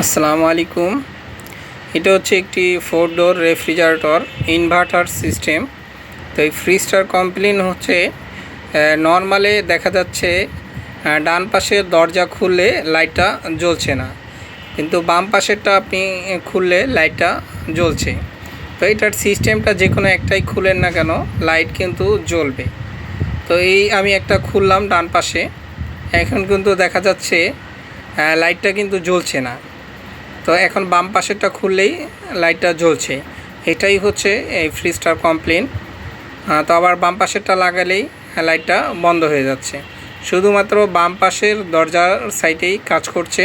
আসসালামু আলাইকুম। এটা হচ্ছে একটি four door refrigerator inverter system তো এই ফ্রিজটার কমপ্লেন হচ্ছে নর্মালে দেখা যাচ্ছে ডান পাশের দরজা খুললে লাইটটা জ্বলছে না। কিন্তু বাম পাশেরটা আপনি খুললে লাইটটা জ্বলছে। তো এটার সিস্টেমটা যে কোনো একটাই খুলেন না কেন লাইট কিন্তু জ্বলবে। তো এই আমি একটা খুললাম ডান পাশে। এখন কিন্তু দেখা যাচ্ছে লাইটটা কিন্তু জ্বলছে না। তো এখন বাম পাশেরটা খুললেই লাইটটা জ্বলছে। এটাই হচ্ছে এই ফ্রিজটার কমপ্লেন তো আবার বাম পাশেরটা লাগালেই লাইটটা বন্ধ হয়ে যাচ্ছে। শুধুমাত্র বাম পাশের দরজার সাইডেই কাজ করছে,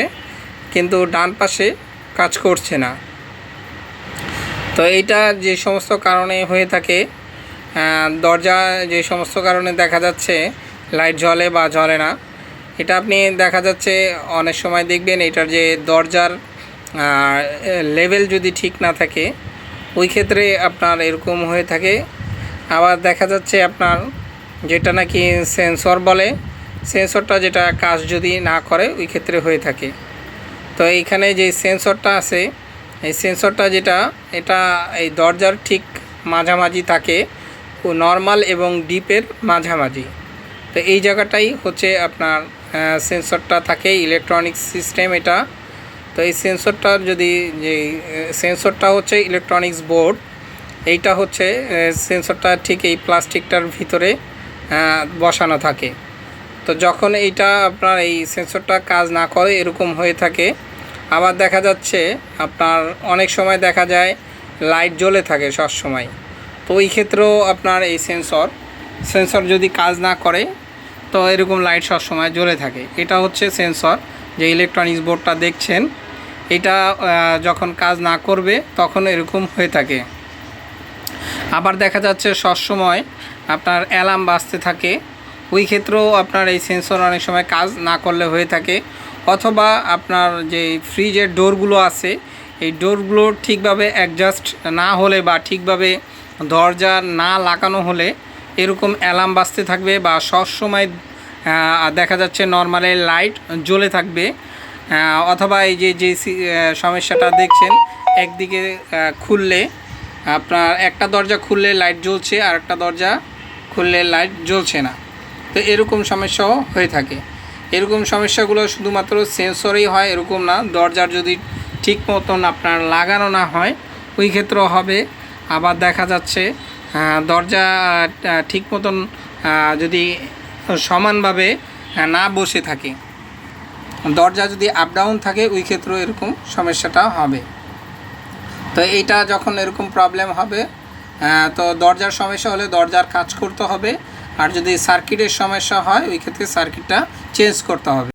কিন্তু ডান পাশে কাজ করছে না। তো এইটা যে সমস্ত কারণে হয়ে থাকে দরজা যে সমস্ত কারণে দেখা যাচ্ছে লাইট জ্বলে বা জ্বলে না। এটা আপনি দেখা যাচ্ছে অনেক সময় দেখবেন, এটার যে দরজার লেভেল যদি ঠিক না থাকে, ওই ক্ষেত্রে আপনার এরকম হয়ে থাকে। আবার দেখা যাচ্ছে আপনার যেটা নাকি সেন্সর বলে সেন্সরটা যেটা কাজ যদি না করে, ওই ক্ষেত্রে হয়ে থাকে। তো এইখানে যে সেন্সরটা আছে, এই সেন্সরটা যেটা, এটা এই দরজার ঠিক মাঝামাঝি থাকে ও নর্মাল এবং ডিপের মাঝামাঝি। তো এই জায়গাটাই হচ্ছে আপনার সেন্সরটা থাকে ইলেকট্রনিক্স সিস্টেম এটা। তো এই সেন্সরটার যদি যে সেন্সরটা হচ্ছে ইলেকট্রনিক্স বোর্ড এইটা হচ্ছে সেন্সরটা ঠিক এই প্লাস্টিকটার ভিতরে বসানো থাকে। তো যখন এইটা আপনার এই সেন্সরটা কাজ না করে, এরকম হয়ে থাকে, আবার দেখা যাচ্ছে আপনার অনেক সময় দেখা যায় লাইট জ্বলে থাকে সব সময়। তো ওই ক্ষেত্রেও আপনার এই সেন্সর সেন্সর যদি কাজ না করে, তো এরকম লাইট সব সময় জ্বলে থাকে। এটা হচ্ছে সেন্সর, যে ইলেকট্রনিক্স বোর্ডটা দেখছেন। এটা যখন কাজ না করবে, তখন এরকম হয়ে থাকে। আবার দেখা যাচ্ছে সবসময় আপনার অ্যালার্ম বাজতে থাকে। ওই ক্ষেত্রেও আপনার এই সেন্সর অনেক সময় কাজ না করলে হয়ে থাকে। অথবা আপনার যে ফ্রিজের ডোরগুলো আছে, এই ডোরগুলো ঠিকভাবে অ্যাডজাস্ট না হলে বা ঠিকভাবে দরজা না লাগানো হলে এরকম অ্যালার্ম বাজতে থাকবে বা সবসময় দেখা যাচ্ছে নর্মালি লাইট জ্বলে থাকবে। অথবা এই যে যে সমস্যাটা দেখছেন, একদিকে খুললে, আপনার একটা দরজা খুললে লাইট জ্বলছে, আর একটা দরজা খুললে লাইট জ্বলছে না। তো এরকম সমস্যাও হয়ে থাকে। এরকম সমস্যাগুলো শুধুমাত্র সেন্সরেই হয়, এরকম না। দরজার যদি ঠিক মতন আপনার লাগানো না হয়, ওই ক্ষেত্রেও হবে। আবার দেখা যাচ্ছে দরজা ঠিক মতন যদি সমানভাবে না বসে থাকে। দরজা যদি আপ ডাউন থাকে, ওই ক্ষেত্রেও এরকম সমস্যাটা হবে। তো এইটা যখন এরকম প্রবলেম হবে তো দরজার সমস্যা হলে দরজার কাজ করতে হবে। আর যদি সার্কিটের সমস্যা হয়, ওই ক্ষেত্রে সার্কিটটা চেঞ্জ করতে হবে।